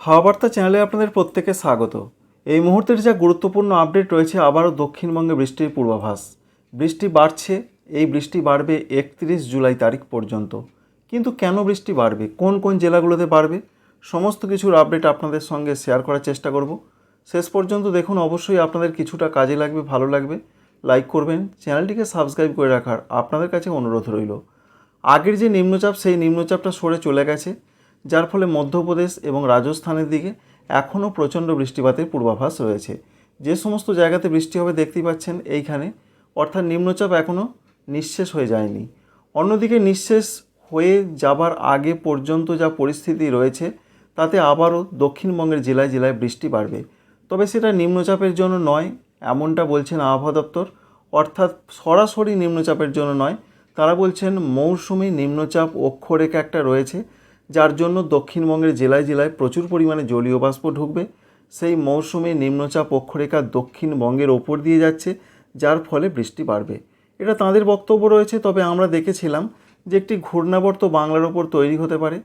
হাওয়া বার্তা চ্যানেলে আপনাদের প্রত্যেকে স্বাগত। এই মুহূর্তের যা গুরুত্বপূর্ণ আপডেট রয়েছে আবারও দক্ষিণবঙ্গে বৃষ্টির পূর্বাভাস। বৃষ্টি বাড়ছে, এই বৃষ্টি বাড়বে একত্রিশ জুলাই তারিখ পর্যন্ত। কিন্তু কেন বৃষ্টি বাড়বে? কোন কোন জেলাগুলোতে বাড়বে? সমস্ত কিছুর আপডেট আপনাদের সঙ্গে শেয়ার করার চেষ্টা করব। শেষ পর্যন্ত দেখুন, অবশ্যই আপনাদের কিছুটা কাজে লাগবে, ভালো লাগবে। লাইক করবেন, চ্যানেলটিকে সাবস্ক্রাইব করে রাখার আপনাদের কাছে অনুরোধ রইল। আগের যে নিম্নচাপ, সেই নিম্নচাপটা সরে চলে গেছে। যার ফলে মধ্যপ্রদেশ এবং রাজস্থানের দিকে এখনও প্রচণ্ড বৃষ্টিপাতের পূর্বাভাস রয়েছে। যে সমস্ত জায়গাতে বৃষ্টি হবে দেখতেই পাচ্ছেন এইখানে, অর্থাৎ নিম্নচাপ এখনও নিঃশেষ হয়ে যায়নি। অন্যদিকে নিঃশেষ হয়ে যাবার আগে পর্যন্ত যা পরিস্থিতি রয়েছে, তাতে আবারও দক্ষিণবঙ্গের জেলায় জেলায় বৃষ্টি বাড়বে। তবে সেটা নিম্নচাপের জন্য নয়, এমনটা বলছেন আবহাওয়া দপ্তর। অর্থাৎ সরাসরি নিম্নচাপের জন্য নয়, তারা বলছেন মৌসুমি নিম্নচাপ অক্ষরেখা একটা রয়েছে যার জন্য দক্ষিণবঙ্গের জেলায় জেলায় প্রচুর পরিমাণে জলীয় বাষ্প ঢুকবে। সেই মৌসুমি নিম্নচাপ অক্ষরেখা দক্ষিণবঙ্গের ওপর দিয়ে যাচ্ছে, যার ফলে বৃষ্টি বাড়বে। এটা তাঁদের বক্তব্য রয়েছে, তবে আমরা দেখেছিলাম যে একটি ঘূর্ণাবর্ত বাংলার ওপর তৈরি হতে পারে।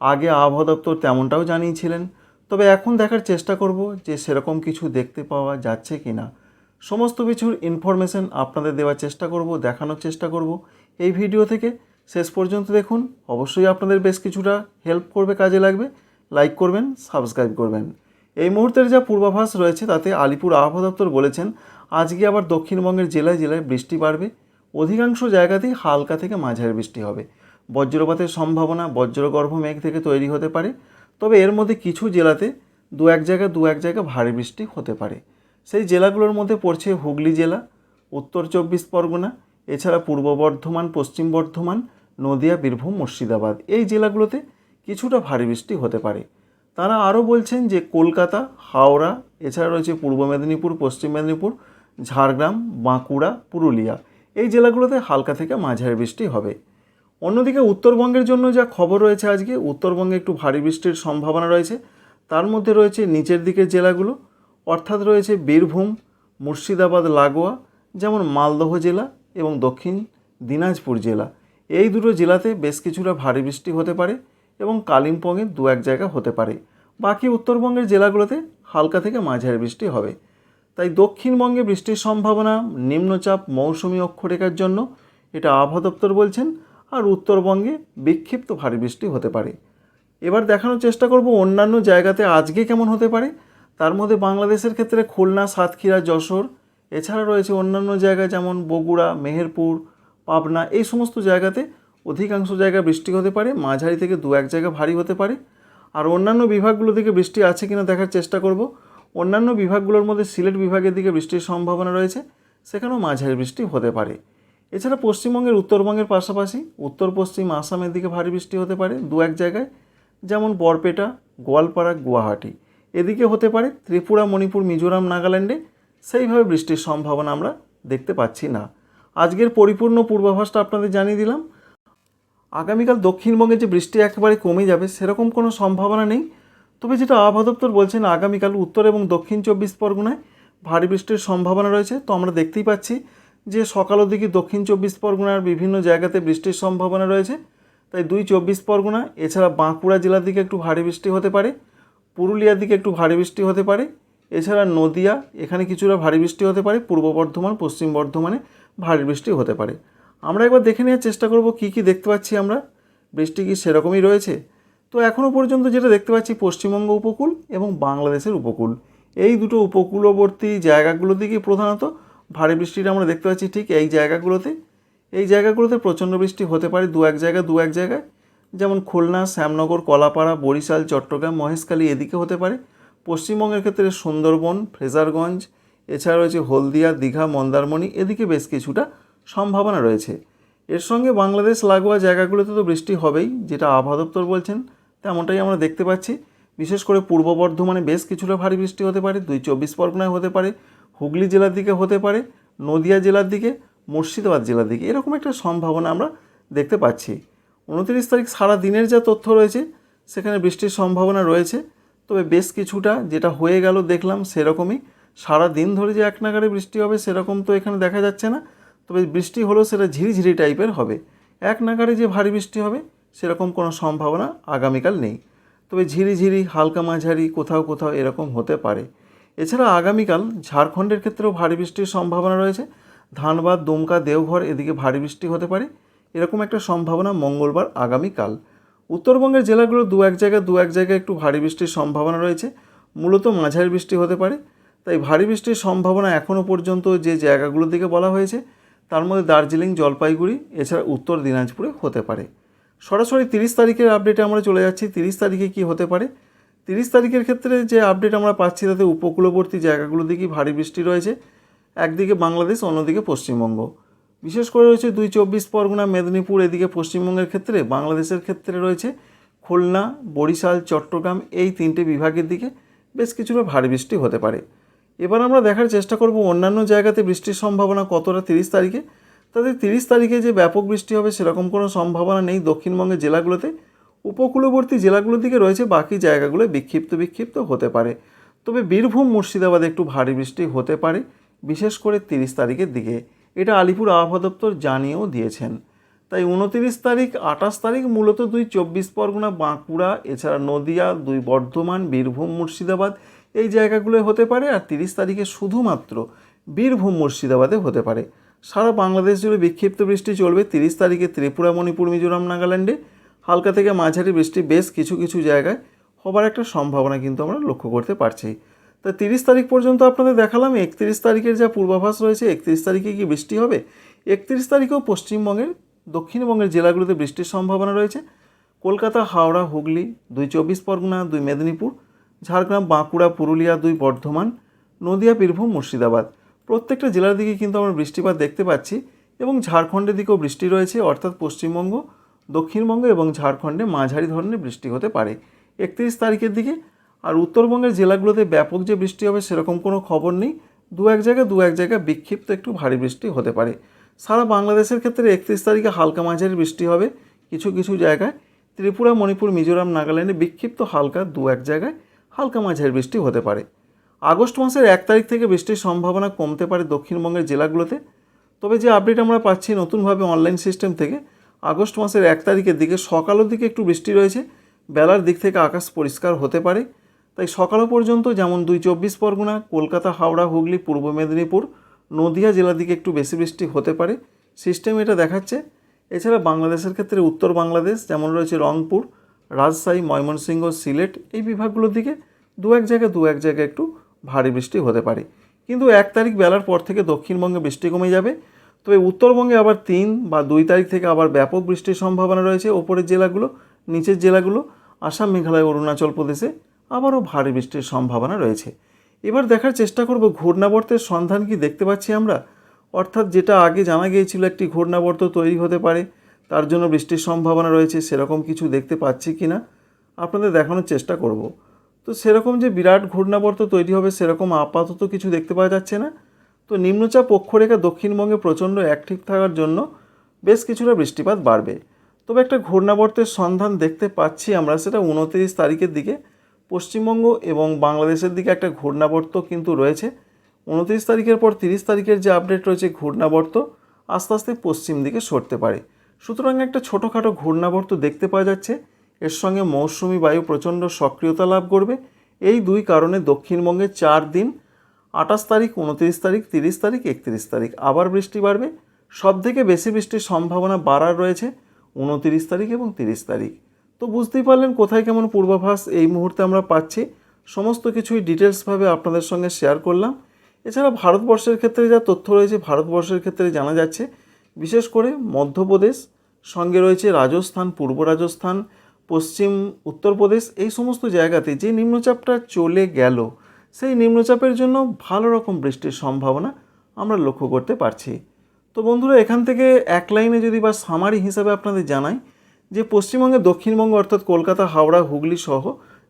আগে আবহাওয়া দপ্তর তেমনটাও জানিয়েছিলেন, তবে এখন দেখার চেষ্টা করব যে সেরকম কিছু দেখতে পাওয়া যাচ্ছে কি না সমস্ত কিছুর ইনফরমেশন আপনাদের দেওয়ার চেষ্টা করব, দেখানোর চেষ্টা করব। এই ভিডিও থেকে শেষ পর্যন্ত দেখুন। অবশ্যই আপনাদের বেশ কিছুটা হেল্প করবে, কাজে লাগবে। লাইক করবেন সাবস্ক্রাইব করবেন। এই মুহূর্তের যা পূর্বাভাস রয়েছে, তাতে আলিপুর আবহাওয়া দপ্তর বলেছেন, আজকে আবার দক্ষিণবঙ্গের জেলায় জেলায় বৃষ্টি বাড়বে। অধিকাংশ জায়গাতেই হালকা থেকে মাঝারি বৃষ্টি হবে। বজ্রপাতের সম্ভাবনা, বজ্রগর্ভ মেঘ থেকে তৈরি হতে পারে। তবে এর মধ্যে কিছু জেলাতে দু এক জায়গায় দু এক জায়গায় ভারী বৃষ্টি হতে পারে। সেই জেলাগুলোর মধ্যে পড়ছে হুগলি জেলা, উত্তর চব্বিশ পরগনা, এছাড়া পূর্ব বর্ধমান, পশ্চিম বর্ধমান নদিয়া, বীরভূম, মুর্শিদাবাদ এই জেলাগুলোতে কিছুটা ভারী বৃষ্টি হতে পারে। তারা আরও বলছেন যে কলকাতা, হাওড়া, এছাড়া রয়েছে পূর্ব মেদিনীপুর, পশ্চিম মেদিনীপুর, ঝাড়গ্রাম, বাঁকুড়া, পুরুলিয়া। এই জেলাগুলোতে হালকা থেকে মাঝারি বৃষ্টি হবে। অন্যদিকে উত্তরবঙ্গের জন্য যা খবর রয়েছে আজকে, উত্তরবঙ্গে একটু ভারী বৃষ্টির সম্ভাবনা রয়েছে। তার মধ্যে রয়েছে নিচের দিকের জেলাগুলো, অর্থাৎ রয়েছে বীরভূম, মুর্শিদাবাদ, লাগোয়া, যেমন মালদহ জেলা এবং দক্ষিণ দিনাজপুর জেলা। এই দুটো জেলাতে বেশ কিছুটা ভারী বৃষ্টি হতে পারে এবং কালিম্পংয়ে দু এক জায়গা হতে পারে। বাকি উত্তরবঙ্গের জেলাগুলোতে হালকা থেকে মাঝারি বৃষ্টি হবে। তাই দক্ষিণবঙ্গে বৃষ্টির সম্ভাবনা, নিম্নচাপ, মৌসুমি অক্ষরেখার জন্য এটা আবহাওয়া দপ্তর বলছেন আর উত্তরবঙ্গে বিক্ষিপ্ত ভারী বৃষ্টি হতে পারে। এবার দেখানোর চেষ্টা করব অন্যান্য জায়গাতে আজকে কেমন হতে পারে। তার মধ্যে বাংলাদেশের ক্ষেত্রে খুলনা, সাতক্ষীরা, যশোর, এছাড়া রয়েছে অন্যান্য জায়গায় যেমন বগুড়া, মেহেরপুর পাবনা, এই সমস্ত জায়গাতে অধিকাংশ জায়গায় বৃষ্টি হতে পারে, মাঝারি থেকে দু এক জায়গা ভারী হতে পারে। আর অন্যান্য বিভাগগুলো দিকে বৃষ্টি আছে কিনা দেখার চেষ্টা করব। অন্যান্য বিভাগগুলোর মধ্যে সিলেট বিভাগের দিকে বৃষ্টির সম্ভাবনা রয়েছে, সেখানেও মাঝারি বৃষ্টি হতে পারে। এছাড়া পশ্চিমবঙ্গের, উত্তরবঙ্গের পাশাপাশি উত্তর পশ্চিম আসামের দিকে ভারী বৃষ্টি হতে পারে দু এক জায়গায়, যেমন বরপেটা, গোয়ালপাড়া, গুয়াহাটি। এদিকে হতে পারে ত্রিপুরা, মণিপুর, মিজোরাম, নাগাল্যান্ডে সেইভাবে বৃষ্টির সম্ভাবনা আমরা দেখতে পাচ্ছি না। আজকের পরিপূর্ণ পূর্বাভাসটা আপনাদের জানিয়ে দিলাম। আগামীকাল দক্ষিণবঙ্গে যে বৃষ্টি একেবারে কমে যাবে, সেরকম কোনো সম্ভাবনা নেই। তবে যেটা আবহাওয়া দপ্তর বলছেন, আগামীকাল উত্তর এবং দক্ষিণ চব্বিশ পরগনায় ভারী বৃষ্টির সম্ভাবনা রয়েছে। তো আমরা দেখতেই পাচ্ছি যে সকালের দিকে দক্ষিণ চব্বিশ পরগনার বিভিন্ন জায়গাতে বৃষ্টির সম্ভাবনা রয়েছে। তাই দুই চব্বিশ পরগনা, এছাড়া বাঁকুড়া জেলার দিকে একটু ভারী বৃষ্টি হতে পারে, পুরুলিয়ার দিকে একটু ভারী বৃষ্টি হতে পারে। এছাড়া নদিয়া, এখানে কিছুটা ভারী বৃষ্টি হতে পারে, পূর্ব বর্ধমান, পশ্চিম বর্ধমানে। ভারী বৃষ্টি হতে পারে। আমরা একবার দেখে নেওয়ার চেষ্টা করব কী কী দেখতে পাচ্ছি আমরা। বৃষ্টি কি সেরকমই রয়েছে? তো এখনও পর্যন্ত যেটা দেখতে পাচ্ছি পশ্চিমবঙ্গ উপকূল এবং বাংলাদেশের উপকূল। এই দুটো উপকূলবর্তী জায়গাগুলো দিকে প্রধানত ভারী বৃষ্টিটা আমরা দেখতে পাচ্ছি ঠিক এই জায়গাগুলোতে। এই জায়গাগুলোতে প্রচণ্ড বৃষ্টি হতে পারে দু এক জায়গায়, দু এক জায়গায়। যেমন খুলনা, শ্যামনগর, কলাপাড়া, বরিশাল, চট্টগ্রাম, মহেশখালী এদিকে হতে পারে। পশ্চিমবঙ্গের ক্ষেত্রে সুন্দরবন, ফ্রেজারগঞ্জ এছাড়া রয়েছে হলদিয়া, দীঘা, মন্দারমণি, এদিকে বেশ কিছুটা সম্ভাবনা রয়েছে। এর সঙ্গে বাংলাদেশ লাগোয়া জায়গাগুলোতে তো বৃষ্টি হবেই, যেটা আবহাওয়া দপ্তর বলছেন, তেমনটাই আমরা দেখতে পাচ্ছি। বিশেষ করে পূর্ব বর্ধমানে বেশ কিছুটা ভারী বৃষ্টি হতে পারে, দুই চব্বিশ পরগনায় হতে পারে, হুগলি জেলার দিকে হতে পারে, নদিয়া জেলার দিকে, মুর্শিদাবাদ জেলার দিকে, এরকম একটা সম্ভাবনা আমরা দেখতে পাচ্ছি। উনত্রিশ তারিখ সারা দিনের যা তথ্য রয়েছে, সেখানে বৃষ্টির সম্ভাবনা রয়েছে, তবে বেশ কিছুটা যেটা হয়ে গেল দেখলাম সেরকমই। সারা দিন ধরে যে এক নাগারে বৃষ্টি হবে সেরকম তো এখানে দেখা যাচ্ছে না। তবে বৃষ্টি হলেও সেটা ঝিরিঝিরি টাইপের হবে। এক নাগারে যে ভারী বৃষ্টি হবে সেরকম কোনো সম্ভাবনা আগামীকাল নেই। তবে ঝিরিঝিরি, হালকা মাঝারি, কোথাও কোথাও এরকম হতে পারে। এছাড়া আগামীকাল ঝাড়খণ্ডের ক্ষেত্রেও ভারী বৃষ্টির সম্ভাবনা রয়েছে। ধানবাদ, দুমকা, দেওঘর এদিকে ভারী বৃষ্টি হতে পারে। এরকম একটা সম্ভাবনা মঙ্গলবার আগামীকাল। উত্তরবঙ্গের জেলাগুলো দু এক জায়গায় দু এক জায়গায় একটু ভারী বৃষ্টির সম্ভাবনা রয়েছে। মূলত মাঝারি বৃষ্টি হতে পারে। তাই ভারী বৃষ্টির সম্ভাবনা এখনও পর্যন্ত যে জায়গাগুলোর দিকে বলা হয়েছে, তার মধ্যে দার্জিলিং, জলপাইগুড়ি, এছাড়া উত্তর দিনাজপুরে হতে পারে। সরাসরি তিরিশ তারিখের আপডেটে আমরা চলে যাচ্ছি। তিরিশ তারিখে কি হতে পারে? তিরিশ তারিখের ক্ষেত্রে যে আপডেট আমরা পাচ্ছি, তাতে উপকূলবর্তী জায়গাগুলো দিকেই ভারী বৃষ্টি রয়েছে। একদিকে বাংলাদেশ, অন্যদিকে পশ্চিমবঙ্গ। বিশেষ করে রয়েছে দুই চব্বিশ পরগনা, মেদিনীপুর, এদিকে পশ্চিমবঙ্গের ক্ষেত্রে, বাংলাদেশের ক্ষেত্রে রয়েছে খুলনা, বরিশাল, চট্টগ্রাম, এই তিনটে বিভাগের দিকে বেশ কিছুটা ভারী বৃষ্টি হতে পারে। এবার আমরা দেখার চেষ্টা করব অন্যান্য জায়গাতে বৃষ্টির সম্ভাবনা কতটা তিরিশ তারিখে? তাদের তিরিশ তারিখে যে ব্যাপক বৃষ্টি হবে সেরকম কোনো সম্ভাবনা নেই দক্ষিণবঙ্গের জেলাগুলোতে। উপকূলবর্তী জেলাগুলোর দিকে রয়েছে বাকি জায়গাগুলো বিক্ষিপ্ত বিক্ষিপ্ত হতে পারে। তবে বীরভূম, মুর্শিদাবাদে একটু ভারী বৃষ্টি হতে পারে, বিশেষ করে তিরিশ তারিখের দিকে। এটা আলিপুর আবহাওয়া দপ্তর জানিয়েও দিয়েছেন। তাই উনতিরিশ তারিখ, আঠাশ তারিখ মূলত দুই চব্বিশ পরগনা, বাঁকুড়া, এছাড়া নদিয়া, দুই বর্ধমান, বীরভূম, মুর্শিদাবাদ এই জায়গাগুলো হতে পারে আর তিরিশ তারিখে শুধুমাত্র বীরভূম মুর্শিদাবাদে হতে পারে। সারা বাংলাদেশ জুড়ে বিক্ষিপ্ত বৃষ্টি চলবে তিরিশ তারিখে ত্রিপুরা, মণিপুর, মিজোরাম, নাগাল্যান্ডে। হালকা থেকে মাঝারি বৃষ্টি বেশ কিছু কিছু জায়গায় হবার একটা সম্ভাবনা কিন্তু আমরা লক্ষ্য করতে পারছি। তা তিরিশ তারিখ পর্যন্ত আপনাদের দেখালাম, একত্রিশ তারিখের যা পূর্বাভাস রয়েছে, একত্রিশ তারিখে কি বৃষ্টি হবে? একত্রিশ তারিখেও পশ্চিমবঙ্গের, দক্ষিণবঙ্গের জেলাগুলোতে বৃষ্টির সম্ভাবনা রয়েছে। কলকাতা, হাওড়া, হুগলি, দুই চব্বিশ পরগনা, দুই মেদিনীপুর ঝাড়গ্রাম, বাঁকুড়া, পুরুলিয়া দুই বর্ধমান, নদিয়া, বীরভূম, মুর্শিদাবাদ। প্রত্যেকটা জেলার দিকে কিন্তু আমরা বৃষ্টিপাত দেখতে পাচ্ছি এবং ঝাড়খণ্ডের দিকেও বৃষ্টি রয়েছে, অর্থাৎ পশ্চিমবঙ্গ, দক্ষিণবঙ্গ এবং ঝাড়খণ্ডে মাঝারি ধরনের বৃষ্টি হতে পারে। একত্রিশ তারিখের দিকে আর উত্তরবঙ্গের জেলাগুলোতে ব্যাপক যে বৃষ্টি হবে সেরকম কোনো খবর নেই। দু এক জায়গায়, দু এক জায়গায় বিক্ষিপ্ত একটু ভারী বৃষ্টি হতে পারে। সারা বাংলাদেশের ক্ষেত্রে একত্রিশ তারিখে হালকা মাঝারি বৃষ্টি হবে। কিছু কিছু জায়গায় ত্রিপুরা, মণিপুর, মিজোরাম, নাগাল্যান্ডে বিক্ষিপ্ত হালকা দু এক জায়গায়। হালকা মাঝারি বৃষ্টি হতে পারে। আগস্ট মাসের এক তারিখ থেকে বৃষ্টির সম্ভাবনা কমতে পারে দক্ষিণবঙ্গের জেলাগুলোতে। তবে যে আপডেট আমরা পাচ্ছি নতুনভাবে অনলাইন সিস্টেম থেকে, আগস্ট মাসের এক তারিখের দিকে সকালের দিকে একটু বৃষ্টি রয়েছে, বেলার দিক থেকে আকাশ পরিষ্কার হতে পারে। তাই সকালও পর্যন্ত যেমন দুই চব্বিশ পরগনা, কলকাতা, হাওড়া, হুগলি, পূর্ব মেদিনীপুর, নদিয়া জেলার দিকে একটু বেশি বৃষ্টি হতে পারে। সিস্টেম এটা দেখাচ্ছে। এছাড়া বাংলাদেশের ক্ষেত্রে উত্তর বাংলাদেশ যেমন রয়েছে রংপুর রাজশাহী, ময়মনসিংহ, সিলেট এই বিভাগগুলোর দিকে দু এক জায়গায়, দু এক জায়গায় একটু ভারী বৃষ্টি হতে পারে। কিন্তু এক তারিখ বেলার পর থেকে দক্ষিণবঙ্গে বৃষ্টি কমে যাবে। তবে উত্তরবঙ্গে আবার তিন বা দুই তারিখ থেকে আবার ব্যাপক বৃষ্টির সম্ভাবনা রয়েছে। ওপরের জেলাগুলো, নিচের জেলাগুলো, আসাম, মেঘালয়, অরুণাচল প্রদেশে আবারও ভারী বৃষ্টির সম্ভাবনা রয়েছে। এবার দেখার চেষ্টা করব ঘূর্ণাবর্তের সন্ধান কি দেখতে পাচ্ছি আমরা। অর্থাৎ যেটা আগে জানা গিয়েছিল একটি ঘূর্ণাবর্ত তৈরি হতে পারে। তার জন্য বৃষ্টির সম্ভাবনা রয়েছে, সেরকম কিছু দেখতে পাচ্ছি কি না আপনাদের দেখানোর চেষ্টা করব। তো সেরকম যে বিরাট ঘূর্ণাবর্ত তৈরি হবে, সেরকম আপাতত কিছু দেখতে পাওয়া যাচ্ছে না। তো নিম্নচাপ অক্ষরেখা দক্ষিণবঙ্গে প্রচণ্ড অ্যাক্টিভ থাকার জন্য বেশ কিছুটা বৃষ্টিপাত বাড়বে। তবে একটা ঘূর্ণাবর্তের সন্ধান দেখতে পাচ্ছি আমরা, সেটা উনত্রিশ তারিখের দিকে। পশ্চিমবঙ্গ এবং বাংলাদেশের দিকে একটা ঘূর্ণাবর্ত কিন্তু রয়েছে। উনত্রিশ তারিখের পর তিরিশ তারিখের যে আপডেট রয়েছে, ঘূর্ণাবর্ত আস্তে আস্তে পশ্চিম দিকে সরতে পারে। সুতরাং একটা ছোটোখাটো ঘূর্ণাবর্ত দেখতে পাওয়া যাচ্ছে। এর সঙ্গে মৌসুমি বায়ু প্রচণ্ড সক্রিয়তা লাভ করবে। এই দুই কারণে দক্ষিণবঙ্গে চার দিন, আঠাশ তারিখ, উনত্রিশ তারিখ, তিরিশ তারিখ, একত্রিশ তারিখ আবার বৃষ্টি বাড়বে। সব থেকে বেশি বৃষ্টির সম্ভাবনা বাড়ার রয়েছে উনত্রিশ তারিখ এবং তিরিশ তারিখ। তো বুঝতেই পারলেন কোথায় কেমন পূর্বাভাস এই মুহূর্তে আমরা পাচ্ছি। সমস্ত কিছুই ডিটেলসভাবে আপনাদের সঙ্গে শেয়ার করলাম। এছাড়া ভারতবর্ষের ক্ষেত্রে যা তথ্য রয়েছে, ভারতবর্ষের ক্ষেত্রে জানা যাচ্ছে বিশেষ করে মধ্যপ্রদেশ, সঙ্গে রয়েছে রাজস্থান, পূর্ব রাজস্থান, পশ্চিম উত্তরপ্রদেশ এই সমস্ত জায়গাতে যে নিম্নচাপটা চলে গেল, সেই নিম্নচাপের জন্য ভালো রকম বৃষ্টির সম্ভাবনা আমরা লক্ষ্য করতে পারছি। তো বন্ধুরা, এখান থেকে এক লাইনে যদি বা সামারি হিসাবে আপনাদের জানাই, যে পশ্চিমবঙ্গের দক্ষিণবঙ্গ অর্থাৎ কলকাতা, হাওড়া, হুগলি সহ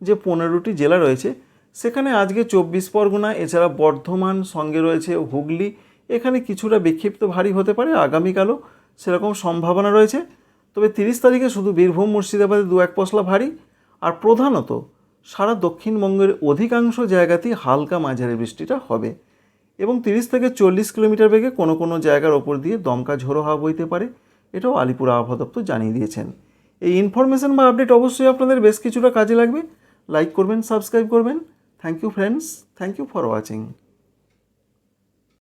যে পনেরোটি জেলা রয়েছে, সেখানে আজকে চব্বিশ পরগনা, এছাড়া বর্ধমান, সঙ্গে রয়েছে হুগলি এখানে কিছুটা বিক্ষিপ্ত ভারী হতে পারে আগামীকালও সেরকম সম্ভাবনা রয়েছে। তবে তিরিশ তারিখে শুধু বীরভূম, মুর্শিদাবাদে দু এক পশলা ভারী। আর প্রধানত সারা দক্ষিণবঙ্গের অধিকাংশ জায়গাতেই হালকা মাঝারি বৃষ্টিটা হবে। এবং তিরিশ থেকে চল্লিশ কিলোমিটার বেগে কোনো কোনো জায়গার ওপর দিয়ে দমকা ঝোড়ো হাওয়া বইতে পারে, এটাও আলিপুর আবহাওয়া দপ্তর জানিয়ে দিয়েছেন। এই ইনফরমেশন বা আপডেট অবশ্যই আপনাদের বেশ কিছুটা কাজে লাগবে। লাইক করবেন সাবস্ক্রাইব করবেন। Thank you friends thank you for watching